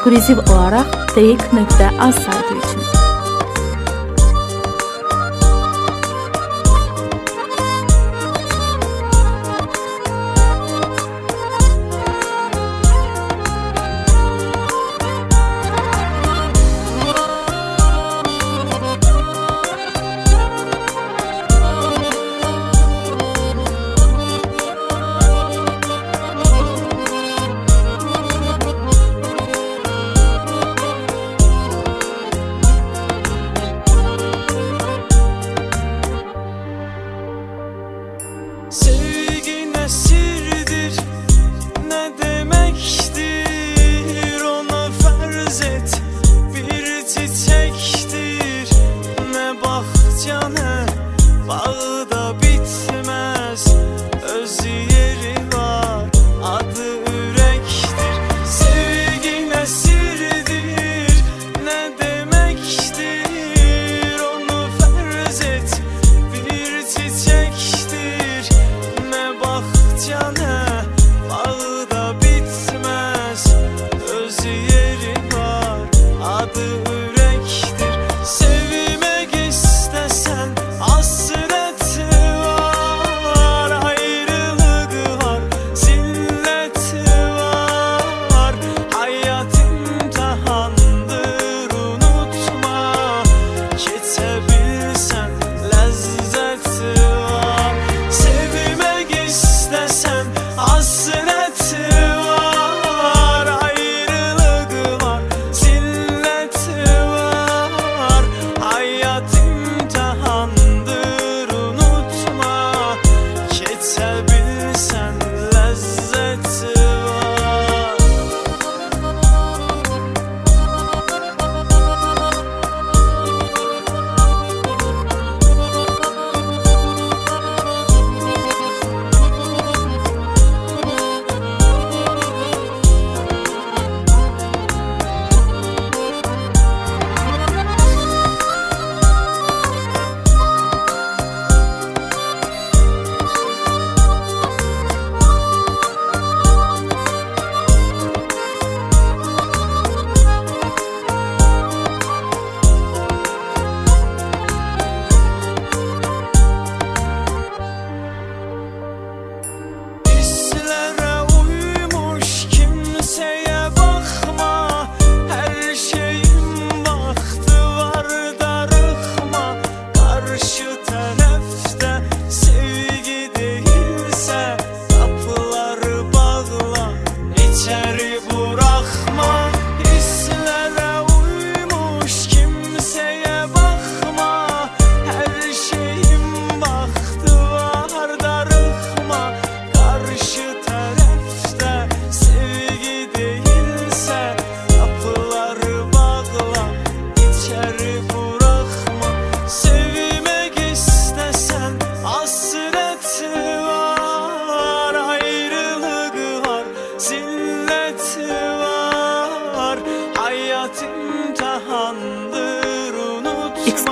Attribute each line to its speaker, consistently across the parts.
Speaker 1: ekskluziv olarak Teyik.az saytı
Speaker 2: Father.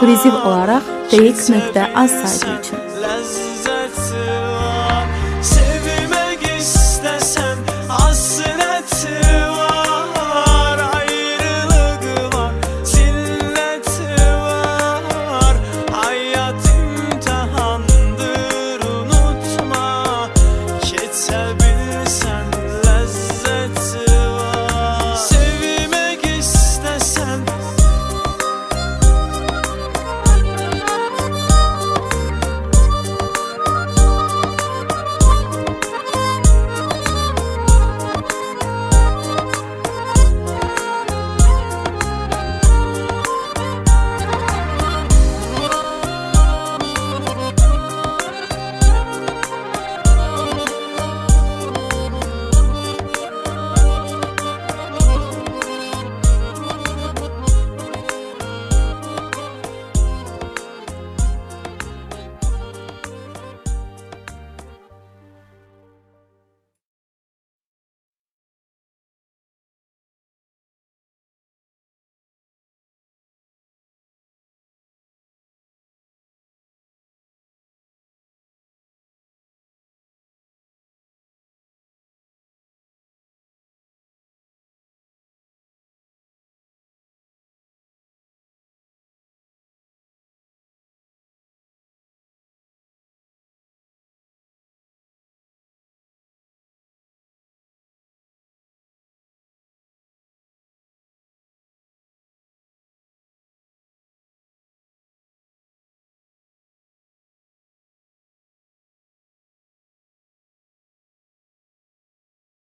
Speaker 1: Priziv olarak Geyik.az saytı için.